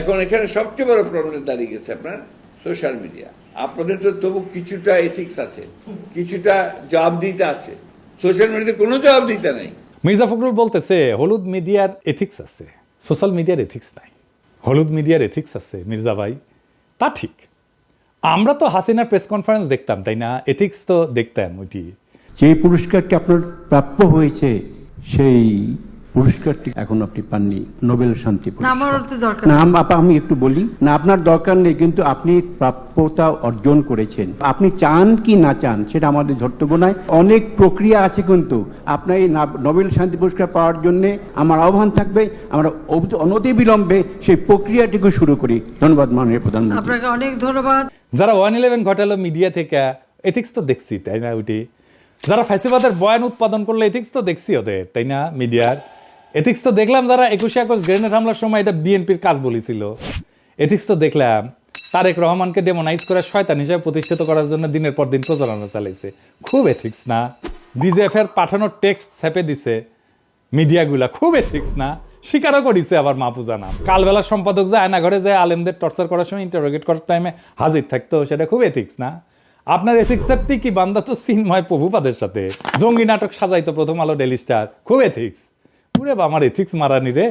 এখন এখানে সবচেয়ে বড় প্রবলেম দাঁড়িয়ে গেছে আপনার সোশ্যাল মিডিয়া আপনাদের তো তবু কিছুটা এথিক্স আছে কিছুটা জবাব দিতে আছে সোশ্যাল মিডিয়াতে কোনো জবাব দিতে নাই। মির্জা ফখরুল বলতেছে হলুদ মিডিয়ার এথিক্স আছে সোশ্যাল মিডিয়ার এথিক্স নাই। হলুদ মিডিয়ার এথিক্স আছে মির্জা ভাই। তা ঠিক। আমরা তো হাসিনার প্রেস কনফারেন্স দেখতাম তাই না? এথিক্স তো দেখতাম ওইটি। যে পুরস্কারটি আপনার প্রাপ্য হয়েছে সেই পুরস্কারটি এখন আপনি পাননি নোবেল শান্তি না পুরস্কার দরকার। না আপা, আমি একটু বলি না আপনার দরকার নেই কিন্তু আপনি প্রাপ্যতা অর্জন করেছেন। আপনি চান কি না চান সেটা আমাদের ধর্তব্য নয় অনেক প্রক্রিয়া আছে কিন্তু আপনার এই নোবেল শান্তি পুরস্কার পাওয়ার জন্য আমার আহ্বান থাকবে আমরা অব- অনতিবিলম্বে সেই প্রক্রিয়াটিকে শুরু করি। ধন্যবাদ মাননীয় প্রধানমন্ত্রী। আপনাকে অনেক ধন্যবাদ। যারা ওয়ান ইলেভেন ঘটালো মিডিয়া থেকে এথিক্স তো দেখছি তাই না ওইটি যারা ফ্যাসিবাদের বয়ান উৎপাদন করল এথিক্স তো দেখছি ওদের তাই না মিডিয়ার? এথিক্স তো দেখলাম যারা একুশে আগস্ট গ্রেনেড হামলার সময় এটা বিএনপির কাজ বলেছিল। এথিক্স তো দেখলাম, তারেক রহমানকে ডেমোনাইজ করে শয়তান হিসেবে প্রতিষ্ঠিত করার জন্য দিনের পর দিন প্রচারণা চালাইছে। খুব এথিক্স না। বিজেএফ এর পাঠানো টেক্সট ছেপে দিছে। মিডিয়াগুলা খুব এথিক্স না। স্বীকারও করিছে আবার মাহফুজা নাম। কালবেলা সম্পাদক যে আয়না ঘরে যে আলেমদের টর্চার করার সময় ইন্টারোগেট করার টাইমে হাজির থাকতো, সেটা খুব এথিক্স না। আপনার এথিক্সের কি বান্দা তো সিনময় প্রভুপাদের সাথে। জঙ্গি নাটক সাজাইতো প্রথম আলো ডেলি স্টার। খুব এথিক্স পুরে বা আমার এথিক্স মারানি রে